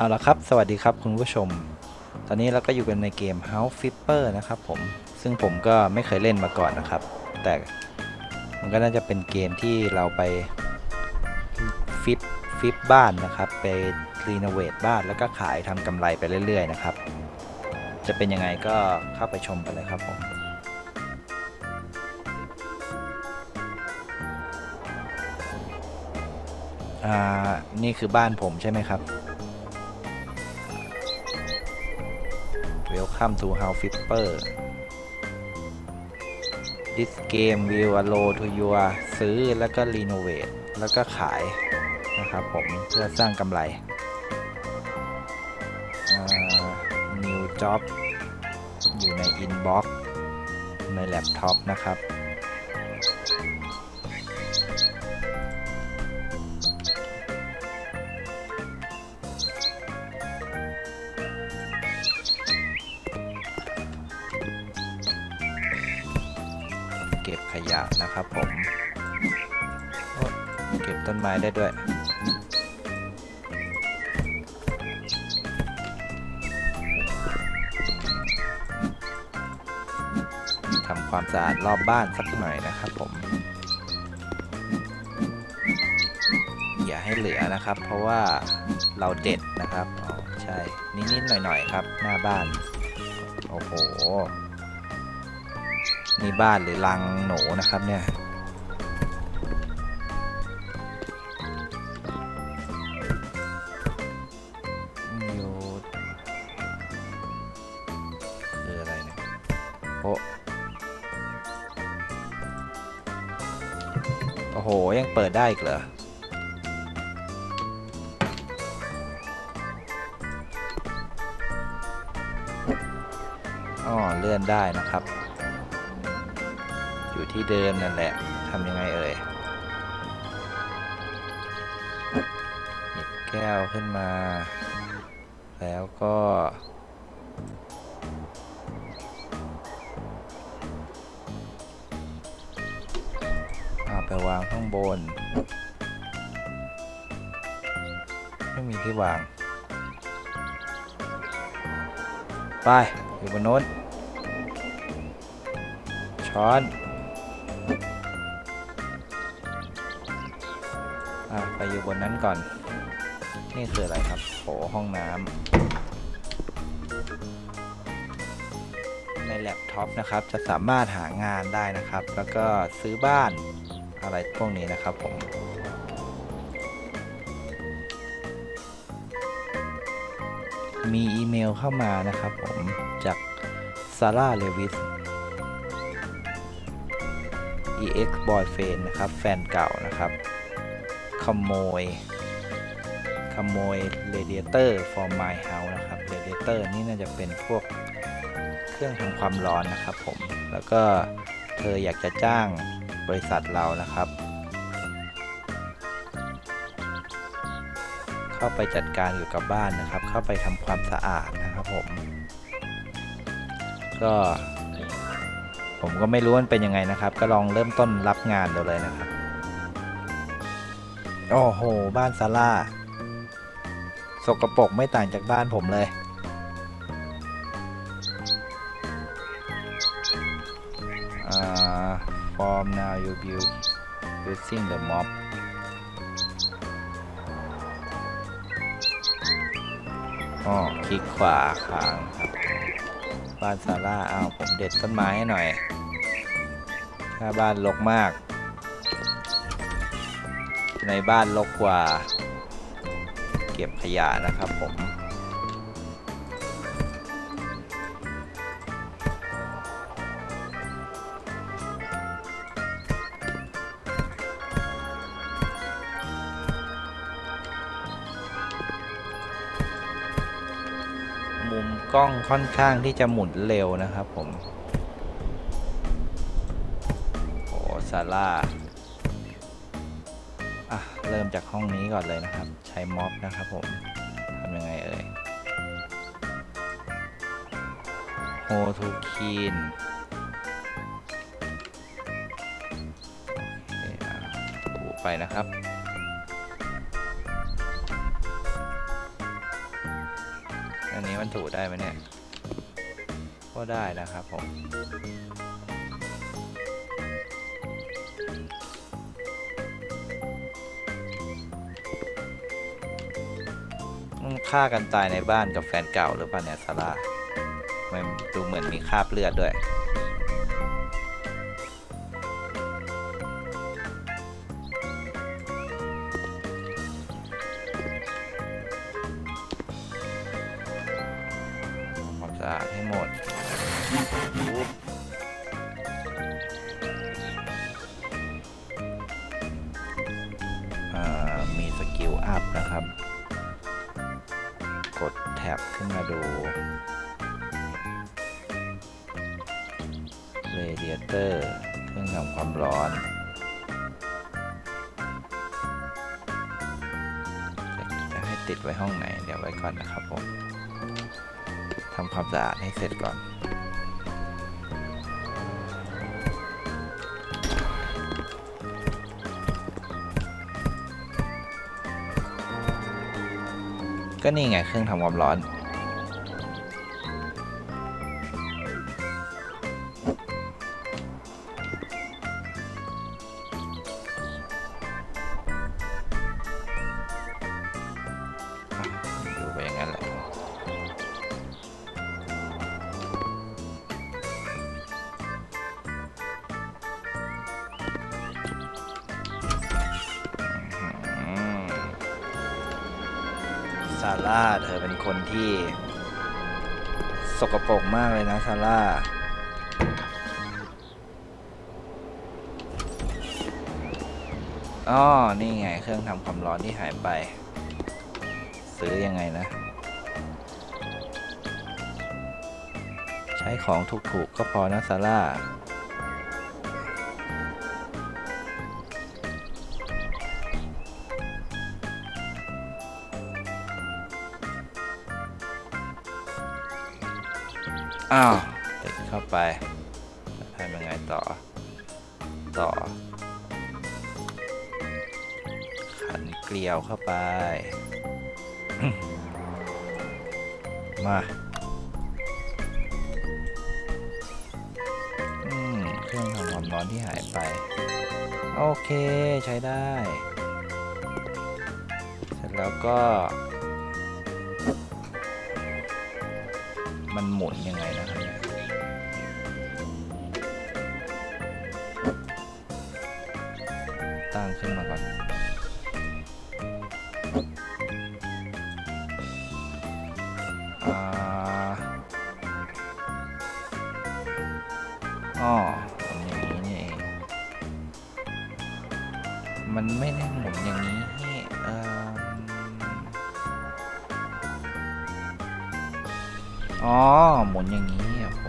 เอาละครับ สวัสดีครับคุณผู้ชม ตอนนี้เราก็อยู่กันในเกม House Flipper นะครับผม ซึ่งผมก็ไม่เคยเล่นมาก่อนนะครับ แต่มันก็น่าจะเป็นเกมที่เราไปฟิปฟิปบ้านนะครับ ไปรีโนเวทบ้านแล้วก็ขายทำกำไรไปเรื่อย ๆ นะครับ จะเป็นยังไงก็เข้าไปชมกันเลยครับผมอ่า นี่คือบ้านผมใช่ไหมครับ Welcome to House Flipper This game will allow to your ซื้อแล้วก็ renovate แล้วก็ขายนะครับผมเพื่อสร้างกำไรอ่า New Job อยู่ใน Inbox ในแล็ปท็อปนะครับ ขยะนะครับผมโอ๊ยเก็บต้นไม้ได้ด้วยทำความสะอาดรอบบ้านสักหน่อยนะครับผม อย่าให้เหลือนะครับ เพราะว่าเราเด็ดนะครับ อ๋อ ใช่ นิดๆหน่อยๆครับ หน้าบ้าน โอ้โห นี่บ้านหรือรังหนูนะครับเนี่ยอยู่คืออะไรเนี่ยโอ้โอ้โห ยังเปิดได้อีกเหรออ๋อเลื่อนได้นะครับ อยู่ที่เดิมนั่นแหละทำยังไงเอ่ยหยิบแก้วขึ้นมา แล้วก็ไปวางข้างบน ไม่มีที่วาง ไป อยู่บนโน้นช้อน ไปอยู่บนนั้นก่อน นี่คืออะไรครับโถห้องน้ำในแล็ปท็อปนะครับ จะสามารถหางานได้นะครับ แล้วก็ซื้อบ้านอะไรพวกนี้นะครับผมมีอีเมลเข้ามานะครับผมจากซาร่าเลวิส ex boyfriend นะครับ แฟนเก่านะครับ ขโมย ขโมย radiator for my house นะครับ radiator นี่น่าจะเป็นพวกเครื่องทำความร้อนนะครับผม แล้วก็เธออยากจะจ้างบริษัทเรานะครับ เข้าไปจัดการอยู่กับบ้านนะครับ เข้าไปทำความสะอาดนะครับผม ก็ผมก็ไม่รู้มันเป็นยังไงนะครับ ก็ลองเริ่มต้นรับงานดูเลยนะครับ โอ้โห บ้านซาร่า สกปรกไม่ต่างจากบ้านผมเลยอ่า form now you build using the mob อ๋อคลิกขวาค้างครับ บ้านซาร่า เอาผมเด็ดต้นไม้ให้หน่อย ถ้าบ้านรกมาก ในบ้านรกกว่า เก็บขยะนะครับผมมุมกล้องค่อนข้างที่จะหมุนเร็วนะครับผม โอ้ซาร่า เริ่มจากห้องนี้ก่อนเลยนะครับ ใช้ม็อบนะครับผมทำยังไงเอ่ยโฮทูคีนถูไปนะครับ อันนี้มันถูได้ไหมเนี่ย ก็ได้นะครับผม ฆ่ากันตายในบ้านกับแฟนเก่าหรือเปล่าเนี่ยซาร่ามันดูเหมือนมีคราบเลือดด้วยความสะอาดให้หมดมีสกิลอัพนะครับ ขึ้นมาดูเรเดียเตอร์เครื่องทำความร้อนจะให้ติดไว้ห้องไหน เดี๋ยวไว้ก่อนนะครับผมทำความสะอาดให้เสร็จก่อนก็นี่ไงเครื่องทำความร้อน ร่าเธอเป็นคนที่ สกปรกมากเลยนะซาร่าอ๋อ นี่ไงเครื่องทำความร้อนที่หายไป ซื้อยังไงนะ ใช้ของถูกๆก็พอนะซาร่า อ้าวติดเข้าไปทำยังไงต่อ ต่อ ขันเกลียวเข้าไป มาเครื่องทำความร้อนที่หายไป โอเคใช้ได้ เสร็จแล้วก็ มันหมุนยังไงนะครับเนี่ยตั้งขึ้นมาก่อนอ๋อหมุนอย่างนี้นี่เอง มันไม่ได้หมุนอย่างนี้เออ อ๋อ หมุนอย่างนี้ โอ้โห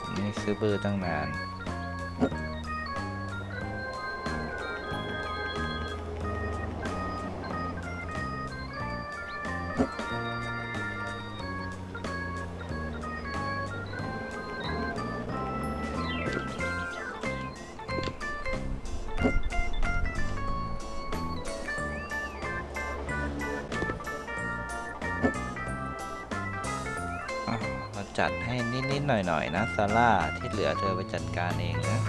ผมนี่ซื้อเบอร์ตั้งนาน หน่อยๆนะซาร่าที่เหลือเธอไปจัดการเองนะ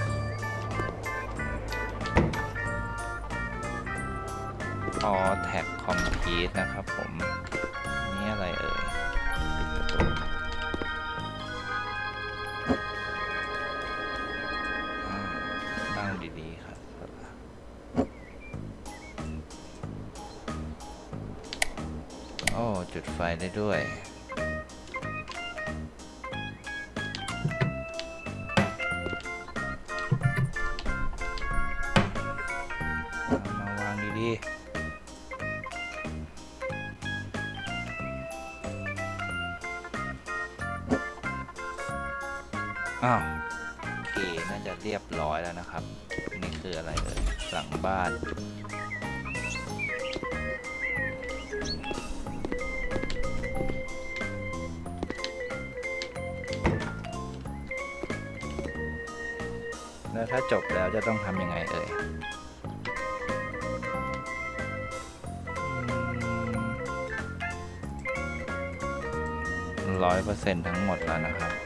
ออแท็กคอมพิวนะครับผม นี่อะไรเอ่ยปิดประตูตั้งดี ๆ ครับ โอ้ จุดไฟได้ด้วย นะครับ นี่คืออะไรเอ่ยหลังบ้าน แล้วถ้าจบแล้วจะต้องทำยังไงเอ่ยร้อยเปอร์เซ็นต์ทั้งหมดแล้วนะครับ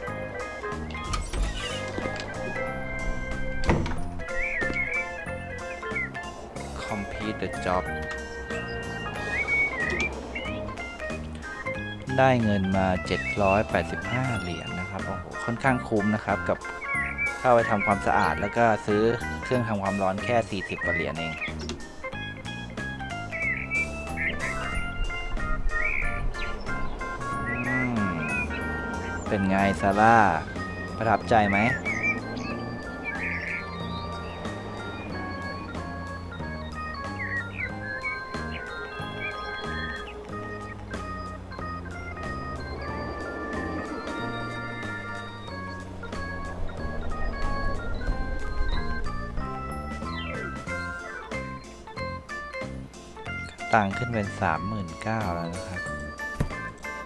complete the job ได้เงินมา 785 เหรียญนะครับ โอ้โห ค่อนข้างคุ้มนะครับ กับเข้าไปทำความสะอาดแล้วก็ซื้อเครื่องทำความร้อนแค่ 40กว่าเหรียญเองอเป็นไงซาร่า ประทับใจไหม ตังค์ขึ้นเป็นสามหมื่นเก้าแล้วนะครับ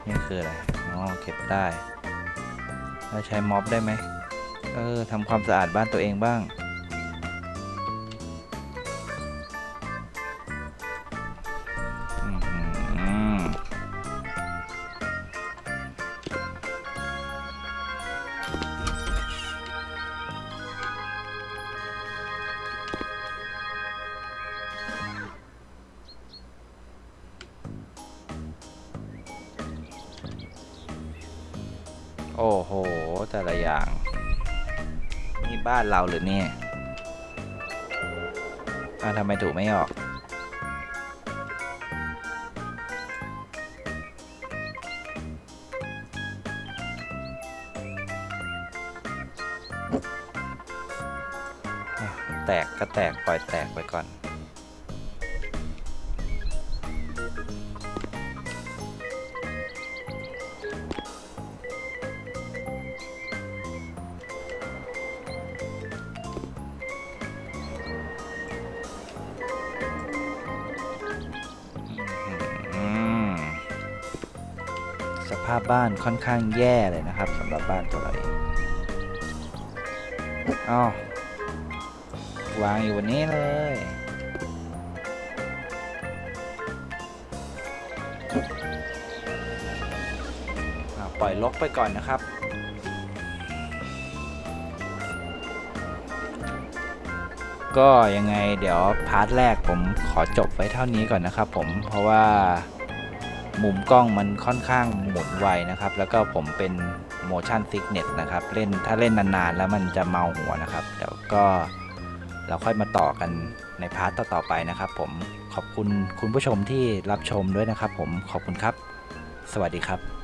นี่คืออะไรอ๋อเก็บได้ เราใช้ม็อบได้ไหม เออทำความสะอาดบ้านตัวเองบ้าง โอ้โห แต่ละอย่าง นี่บ้านเราหรือเนี่ยอาทำไมถูกไม่ออกแตกก็แตกปล่อยแตกไปก่อน สภาพบ้านค่อนข้างแย่เลยนะครับสำหรับบ้านตัวเราเองอ้าววางอยู่บนนี้เลย ปล่อยลกไปก่อนนะครับ ก็ยังไงเดี๋ยวพาร์ทแรกผมขอจบไว้เท่านี้ก่อนนะครับผมเพราะว่า มุมกล้องมันค่อนข้างหมุนไวนะครับ แล้วก็ผมเป็น motion sickness นะครับ เล่นถ้าเล่นนานๆ แล้วมันจะเมาหัวนะครับ เดี๋ยวก็เราค่อยมาต่อกันในพาร์ทต่อๆไปนะครับผมขอบคุณคุณผู้ชมที่รับชมด้วยนะครับผมขอบคุณครับ สวัสดีครับ